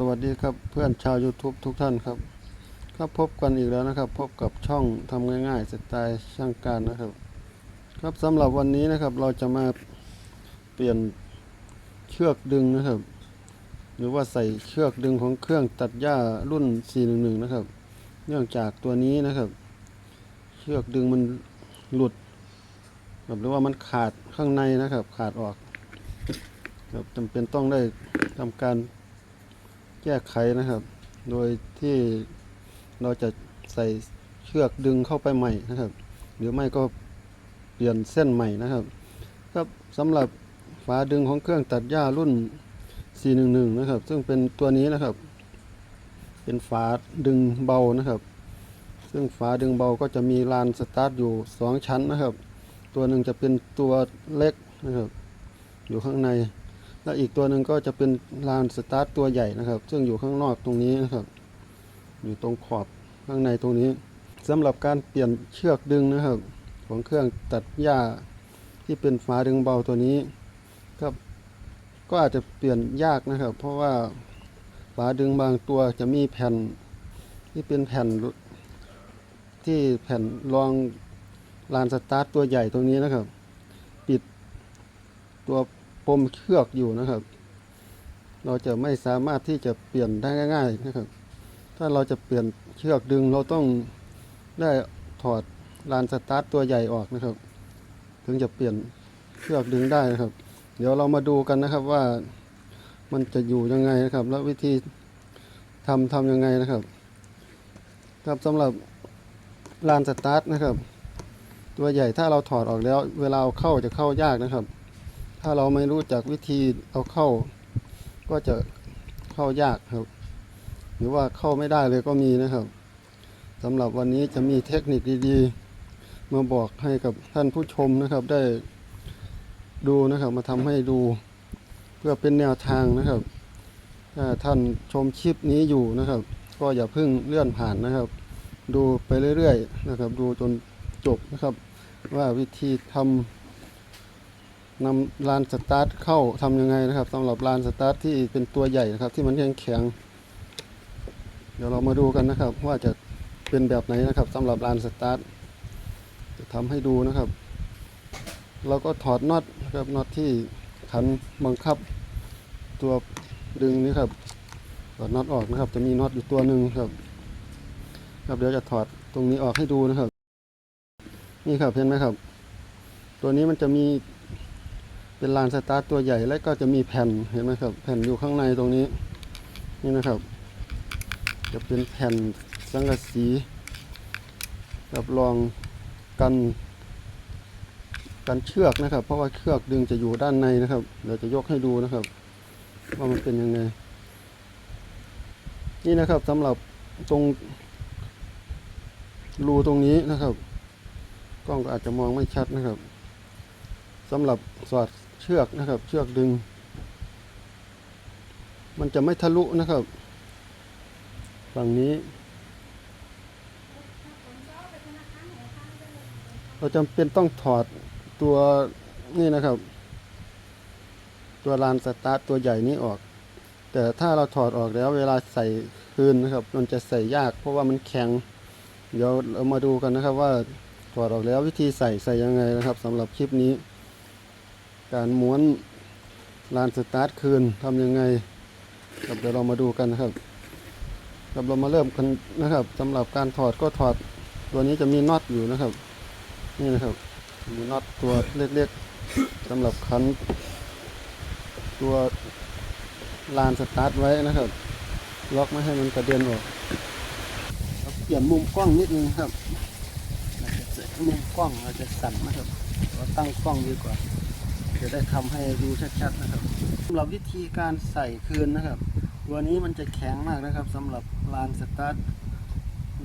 สวัสดีครับเพื่อนชาว YouTube ทุกท่านครับครับพบกันอีกแล้วนะครับ พบกับช่องทำง่ายๆสไตล์ช่างการนะครับ ครับสำหรับวันนี้นะครับเราจะมาเปลี่ยนเชือกดึงนะครับ หรือว่าใส่เชือกดึงของเครื่องตัดหญ้ารุ่น 411 นะครับ เนื่องจากตัวนี้นะครับ เชือกดึงมันหลุดครับหรือว่ามันขาดข้างในนะครับ ขาดออกครับจำเป็นต้องได้ทำการ แก้ไขนะครับ โดยที่เราจะใส่เชือกดึงเข้าไปใหม่นะครับ หรือไม่ก็เปลี่ยนเส้นใหม่นะครับ ครับสำหรับฝาดึงของเครื่องตัดหญ้ารุ่น 411 นะครับ ซึ่งเป็นตัวนี้นะครับ เป็นฝาดึงเบานะครับ ซึ่งฝาดึงเบาก็จะมีลานสตาร์ทอยู่ 2 ชั้นนะครับ ตัวหนึ่งจะเป็นตัวเล็กนะครับ อยู่ข้างใน และอีกตัวหนึ่งก็จะเป็นลานสตาร์ทตัวใหญ่นะครับ ซึ่งอยู่ข้างนอกตรงนี้นะครับ อยู่ตรงขอบข้างในตรงนี้สำหรับการเปลี่ยนเชือกดึงนะครับ ของเครื่องตัดหญ้าที่เป็นฝาดึงเบาตัวนี้ครับ ก็อาจจะเปลี่ยนยากนะครับ เพราะว่าฝาดึงบางตัวจะมีแผ่นที่เป็นแผ่นที่แผ่นรองลานสตาร์ทตัวใหญ่ตรงนี้นะครับ ปิดตัว ปมเชือกอยู่นะครับ เราจะไม่สามารถที่จะเปลี่ยนได้ง่าย ๆนะครับ ถ้าเราจะเปลี่ยนเชือกดึงเราต้องได้ถอดลานสตาร์ทตัวใหญ่ออกนะครับ ถึงจะเปลี่ยนเชือกดึงได้นะครับ เดี๋ยวเรามาดูกันนะครับว่ามันจะอยู่ยังไงนะครับ แล้ววิธีทำทำยังไงนะครับ ครับสำหรับลานสตาร์ทนะครับ ตัวใหญ่ถ้าเราถอดออกแล้ว เวลาเาเข้าจะเข้ายากนะครับ ถ้าเราไม่รู้จักวิธีเอาเข้า ก็จะเข้ายากครับ หรือว่าเข้าไม่ได้เลยก็มีนะครับสำหรับวันนี้จะมีเทคนิคดีๆ มาบอกให้กับท่านผู้ชมนะครับ ได้ดูนะครับ มาทำให้ดู เพื่อเป็นแนวทางนะครับ ถ้าท่านชมคลิปนี้อยู่นะครับ ก็อย่าเพิ่งเลื่อนผ่านนะครับ ดูไปเรื่อยๆนะครับ ดูจนจบนะครับ ว่าวิธีทำ นำลานสตาร์ทเข้าทำยังไงนะครับสำหรับลานสตาร์ทที่เป็นตัวใหญ่นะครับ ที่มันแข็งแข็งเดี๋ยวเรามาดูกันนะครับ ว่าจะเป็นแบบไหนนะครับสำหรับลานสตาร์ทจะทำให้ดูนะครับ เราก็ถอดน็อตนะครับน็อตที่ขันบังคับตัวดึงนี้ครับถอดน็อตออกนะครับ จะมีน็อตอยู่ตัวหนึ่งครับครับเดี๋ยวจะถอดตรงนี้ออกให้ดูนะครับ นี่ครับเห็นไหมครับ ตัวนี้มันจะมี เป็นลานสตาร์ทตัวใหญ่และก็จะมีแผ่นเห็นไหมครับ แผ่นอยู่ข้างในตรงนี้นี่นะครับ จะเป็นแผ่นสังกะสีรับรองกันกันเชือกนะครับ เพราะว่าเชือกดึงจะอยู่ด้านในนะครับเดี๋ยวจะยกให้ดูนะครับ ว่ามันเป็นยังไง นี่นะครับสำหรับตรงรูตรงนี้นะครับ กล้องก็อาจจะมองไม่ชัดนะครับสำหรับสอด เชือกนะครับ เชือกดึง มันจะไม่ทะลุนะครับ ฝั่งนี้ เราจำเป็นต้องถอดตัวนี่นะครับ ตัวลานสตาร์ทตัวใหญ่นี้ออก แต่ถ้าเราถอดออกแล้วเวลาใส่คืนนะครับ มันจะใส่ยากเพราะว่ามันแข็ง เดี๋ยวเรามาดูกันนะครับว่าถอดออกแล้ววิธีใส่ใส่ยังไงนะครับสำหรับคลิปนี้ การม้วนลานสตาร์ทคืนทำยังไงครับเดี๋ยวเรามาดูกันนะครับครับเรามาเริ่มกันนะครับสำหรับการถอดก็ถอดตัวนี้จะมีน็อตอยู่นะครับ นี่นะครับ มีน็อตตัวเล็กๆสำหรับคันตัวลานสตาร์ทไว้นะครับ ล็อกไม่ให้มันกระเด็นออกเปลี่ยนมุมกล้องนิดนึงครับเราจะเสร็จมุมกล้องเราจะสั่นนะครับเราตั้งกล้องดีกว่า จะได้ทำให้ดูชัดๆนะครับสำหรับวิธีการใส่คืนนะครับ ตัวนี้มันจะแข็งมากนะครับสำหรับลานสตาร์ท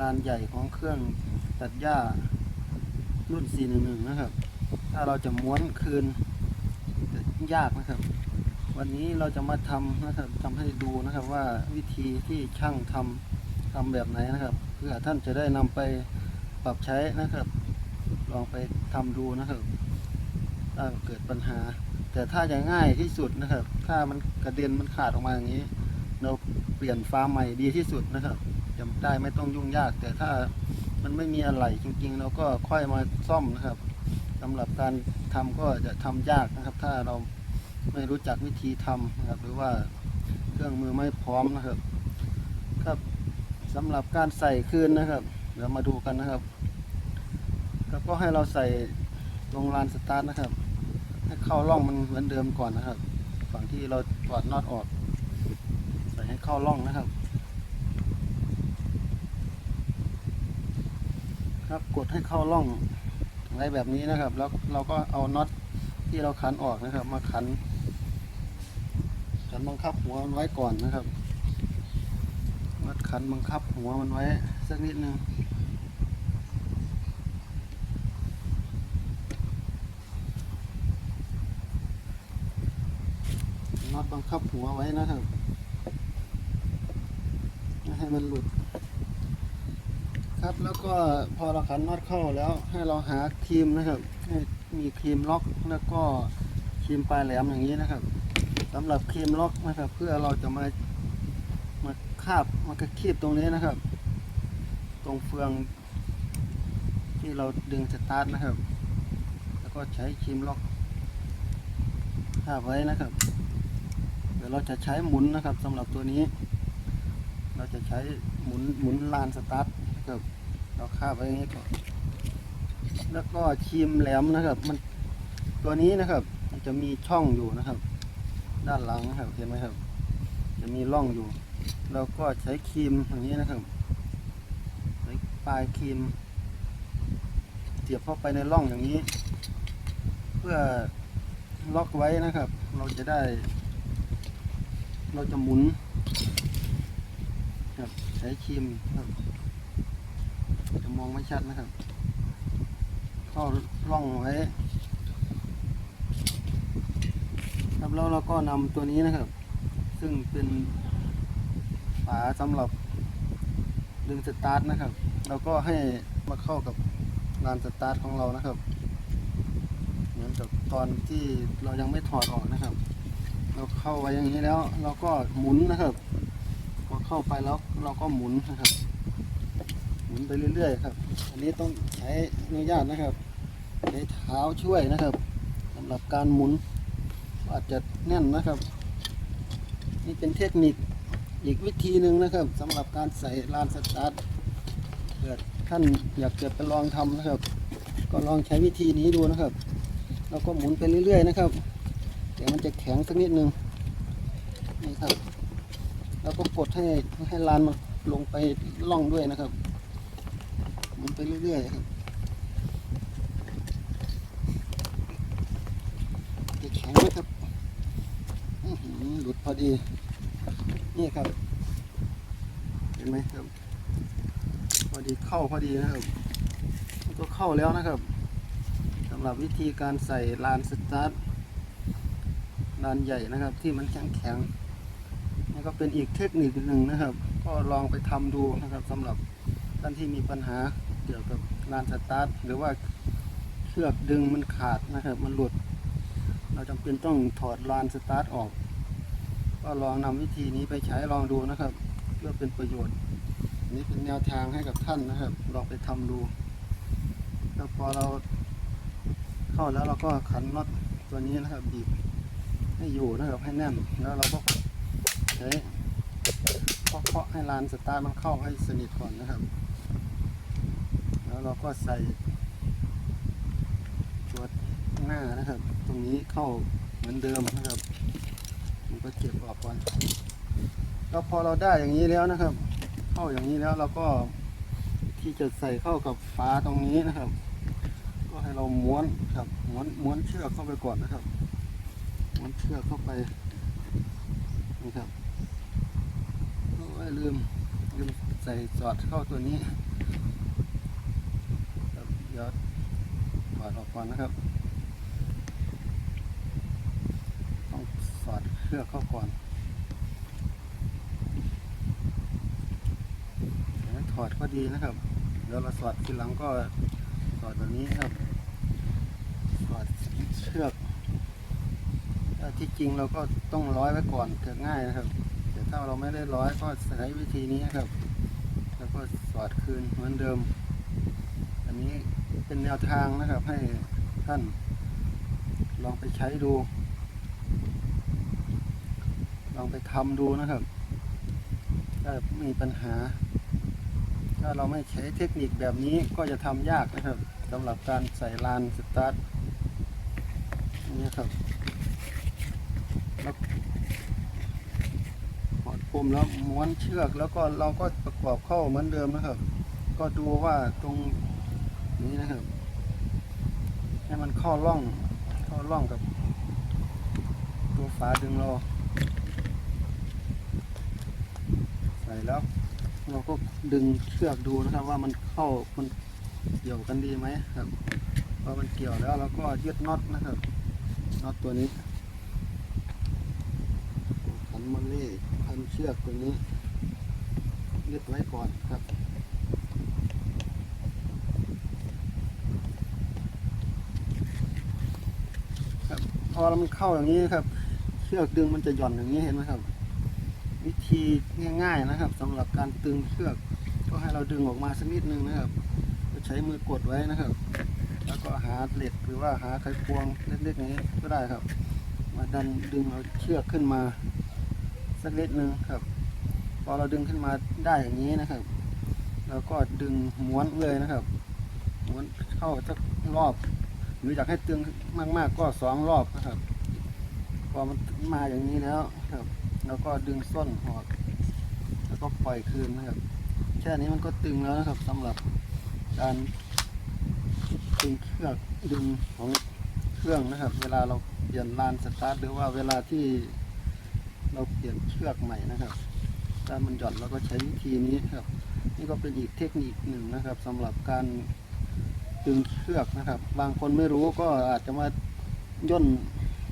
ลานใหญ่ของเครื่องตัดหญ้ารุ่น 411 นะครับ ถ้าเราจะม้วนคืนจะยากนะครับ วันนี้เราจะมาทำนะครับทำให้ดูนะครับว่าวิธีที่ช่างทำทำแบบไหนนะครับ เพื่อท่านจะได้นำไปปรับใช้นะครับ ลองไปทำดูนะครับ ถ้าเกิดปัญหา แต่ถ้าจะง่ายที่สุดนะครับ ถ้ามันกระเด็นมันขาดออกมาอย่างนี้ เราเปลี่ยนฟ้าใหม่ดีที่สุดนะครับจะได้ไม่ต้องยุ่งยาก แต่ถ้ามันไม่มีอะไรจริง ๆ เราก็ค่อยมาซ่อมนะครับสำหรับการทำก็จะทำยากนะครับ ถ้าเราไม่รู้จักวิธีทำนะครับ หรือว่าเครื่องมือไม่พร้อมนะครับ ครับสำหรับการใส่คืนนะครับเดี๋ยวมาดูกันนะครับ ครับก็ให้เราใส่ลงลานสตาร์ทนะครับ ให้เข้าร่องมันเหมือนเดิมก่อนนะครับ ฝั่งที่เราถอดน็อตออก ใส่ให้เข้าร่องนะครับ ครับกดให้เข้าร่องไว้แบบนี้นะครับ แล้วเราก็เอาน็อตที่เราขันออกนะครับ มาขันขันบังคับหัวมันไว้ก่อนนะครับน็อตขันบังคับหัวมันไว้สักนิดนึงน็อต บังคับหัวไว้นะครับให้มันหลุด ครับแล้วก็พอเราขันน็อตเข้าแล้วให้เราหาครีมนะครับ ให้มีครีมล็อกแล้วก็ครีมปลายแหลมอย่างนี้นะครับสำหรับครีมล็อกนะครับ เพื่อเราจะมามาคาบมากระคีบตรงนี้นะครับ ตรงเฟืองที่เราดึงสตาร์ทนะครับ แล้วก็ใช้ครีมล็อกคาบไว้นะครับ ดี๋ยวเราจะใช้หมุนนะครับสำหรับตัวนี้ เราจะใช้หมุนหมุนลานสตาร์ทนะครับเราคาบไว้อย่างนี้ก่อนแล้วก็ครีมแหลมนะครับ มันตัวนี้นะครับ มันจะมีช่องอยู่นะครับ ด้านหลังนะครับเห็นไหมครับ จะมีร่องอยู่ เราก็ใช้ครีมอย่างนี้นะครับใช้ปลายครีมเสียบเข้าไปในร่องอย่างนี้ เพื่อล็อกไว้นะครับ เราจะได้ เราจะหมุนครับใช้ครีมครับ จะมองไม่ชัดนะครับ เข้าร่องไว้ ครับแล้วเราก็นำตัวนี้นะครับ ซึ่งเป็นฝาสำหรับดึงสตาร์ทนะครับ เราก็ให้มาเข้ากับลานสตาร์ทของเรานะครับ เหมือนกับตอนที่เรายังไม่ถอดออกนะครับ เราเข้าไว้อย่างนี้แล้ว เราก็หมุนนะครับพอเข้าไปแล้วเราก็หมุนนะครับ หมุนไปเรื่อยๆครับ อันนี้ต้องใช้อนุญาตนะครับใช้เท้าช่วยนะครับสำหรับการหมุนอาจจะแน่นนะครับ นี่เป็นเทคนิคอีกวิธีหนึ่งนะครับสำหรับการใส่ลานสตาร์ทเกิดท่านอยากจะไปลองทำนะครับ ก็ลองใช้วิธีนี้ดูนะครับเราก็หมุนไปเรื่อยๆนะครับ แต่มันจะแข็งสักนิดนึงนี่ครับ แล้วก็กดให้ให้ลานมันลงไปล่องด้วยนะครับหมุนไปเรื่อยๆครับจะแข็งไหมครับหลุดพอดี นี่ครับ เห็นไหมครับ พอดีเข้าพอดีนะครับก็เข้าแล้วนะครับสำหรับวิธีการใส่ลานสตาร์ท ลานใหญ่นะครับ ที่มันแข็งแข็งนี่ก็เป็นอีกเทคนิคหนึ่งนะครับ ก็ลองไปทำดูนะครับสำหรับท่านที่มีปัญหาเกี่ยวกับลานสตาร์ทหรือว่าเชือกดึงมันขาดนะครับ มันหลุด เราจำเป็นต้องถอดลานสตาร์ทออก ก็ลองนำวิธีนี้ไปใช้ลองดูนะครับ เพื่อเป็นประโยชน์นนี่เป็นแนวทางให้กับท่านนะครับลองไปทำดูแล้วพอเราเข้าแล้วเราก็ขันน็อตตัวนี้นะครับบีบ ให้อยู่นะครับให้แน่น แล้วเราก็ใช้เคาะให้ลานสตาร์มันเข้าให้สนิทก่อนนะครับ แล้วเราก็ใส่ตัวหน้านะครับ ตรงนี้เข้าเหมือนเดิมนะครับมันก็เก็บออกก่อนแล้วพอเราได้อย่างนี้แล้วนะครับ เข้าอย่างนี้แล้วเราก็ที่จะใส่เข้ากับฝาตรงนี้นะครับ ก็ให้เราม้วนครับม้วนม้วนเชือกเข้าไปก่อนนะครับ ม้วนเชือกเข้าไปนี่ครับโอ้ยลืมลืมใส่สอดเข้าตัวนี้ครับเดี๋ยวถอดออกก่อนนะครับ ต้องสอดเครือกเข้าก่อนถอดก็ดีนะครับเดี๋ยวเราสอดทีหลังก็สอดแบบนี้ครับสอดเชือก ที่จริงเราก็ต้องร้อยไว้ก่อนจะง่ายนะครับ แต่ถ้าเราไม่ได้ร้อยก็ใช้วิธีนี้ครับ แล้วก็สอดคืนเหมือนเดิม อันนี้เป็นแนวทางนะครับให้ท่านลองไปใช้ดู ลองไปทำดูนะครับถ้ามีปัญหา ถ้าเราไม่ใช้เทคนิคแบบนี้ก็จะทำยากนะครับสำหรับการใส่ลานสตาร์ทนี่ครับแล้วหอดปุ่ มแล้วม้วนเชือกแล้วก็เราก็ประกอบเข้าเหมือนเดิมนะครับ ก็ดูว่าตรงนี้นะครับ ให้มันเข้าร่องเข้าร่องกับตัวฝาดึงเราใส่แล้ว เราก็ดึงเชือกดูนะครับ ว่ามันเข้ามันเกี่ยวกันดีไหมครับพอมันเกี่ยวแล้วเราก็ยึดน็อตนะครับน็อตตัวนี้ มันนี่พันเชือกตัวนี้ยึดไว้ก่อนครับครับพอมันเข้าอย่างนี้ครับ เชือกดึงมันจะหย่อนอย่างนี้เห็นไหมครับ วิธีง่าย ๆนะครับสำหรับการตึงเชือก ก็ให้เราดึงออกมาสักนิดนึงนะครับก็ใช้มือกดไว้นะครับ แล้วก็หาเหล็กหรือว่าหาไขควงเล็กๆนี้ก็ได้ครับ มาดันดึงเอาเชือกขึ้นมา สักนิดนึงครับ พอเราดึงขึ้นมาได้อย่างนี้นะครับแล้วก็ดึงม้วนเลยนะครับม้วนเข้าสักรอบหรืออยากให้ตึงมาก ๆ ก็สองรอบนะครับ พอมันมาอย่างนี้แล้วครับแล้วก็ดึงส้นออกแล้วก็ปล่อยคืนนะครับ แค่นี้มันก็ตึงแล้วนะครับสำหรับการดึงเครื่องดึงของเครื่องนะครับ เวลาเราเปลี่ยนลานสตาร์ทหรือว่าเวลาที่ เราเปลี่ยนเชือกใหม่นะครับ ถ้ามันหย่อนเราก็ใช้วิธีนี้ครับ นี่ก็เป็นอีกเทคนิคหนึ่งนะครับสำหรับการดึงเชือกนะครับ บางคนไม่รู้ก็อาจจะมาย่น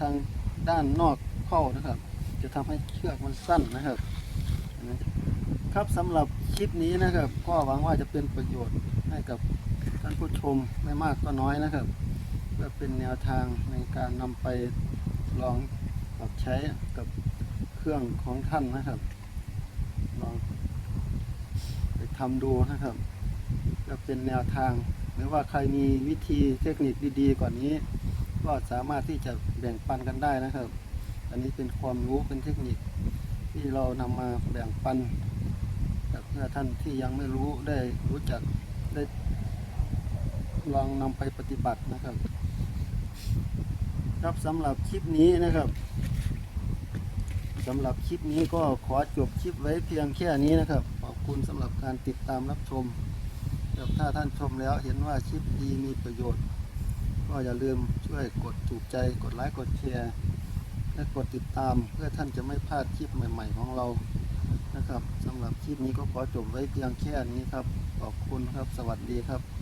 ทางด้านนอกเข้านะครับ จะทำให้เชือกมันสั้นนะครับ ครับสำหรับคลิปนี้นะครับ ก็หวังว่าจะเป็นประโยชน์ให้กับท่านผู้ชมไม่มากก็น้อยนะครับเพื่อเป็นแนวทางในการนำไปลองปรับใช้กับ เครื่องของท่านนะครับลองไปทำดูนะครับเพื่อเป็นแนวทาง หรือว่าใครมีวิธีเทคนิคดีๆกว่านี้ ก็สามารถที่จะแบ่งปันกันได้นะครับ อันนี้เป็นความรู้เป็นเทคนิคที่เรานำมาแบ่งปันกับเพื่อท่านที่ยังไม่รู้ได้รู้จักได้ลองนำไปปฏิบัตินะครับ ครับสำหรับคลิปนี้นะครับ สำหรับคลิปนี้ก็ขอจบคลิปไว้เพียงแค่นี้นะครับ ขอบคุณสำหรับการติดตามรับชมครับถ้าท่านชมแล้วเห็นว่าคลิปดีมีประโยชน์ ก็อย่าลืมช่วยกดถูกใจกดไลค์กดแชร์และกดติดตามเพื่อท่านจะไม่พลาดคลิปใหม่ๆของเรานะครับสำหรับคลิปนี้ก็ขอจบไว้เพียงแค่นี้ครับ ขอบคุณครับ สวัสดีครับ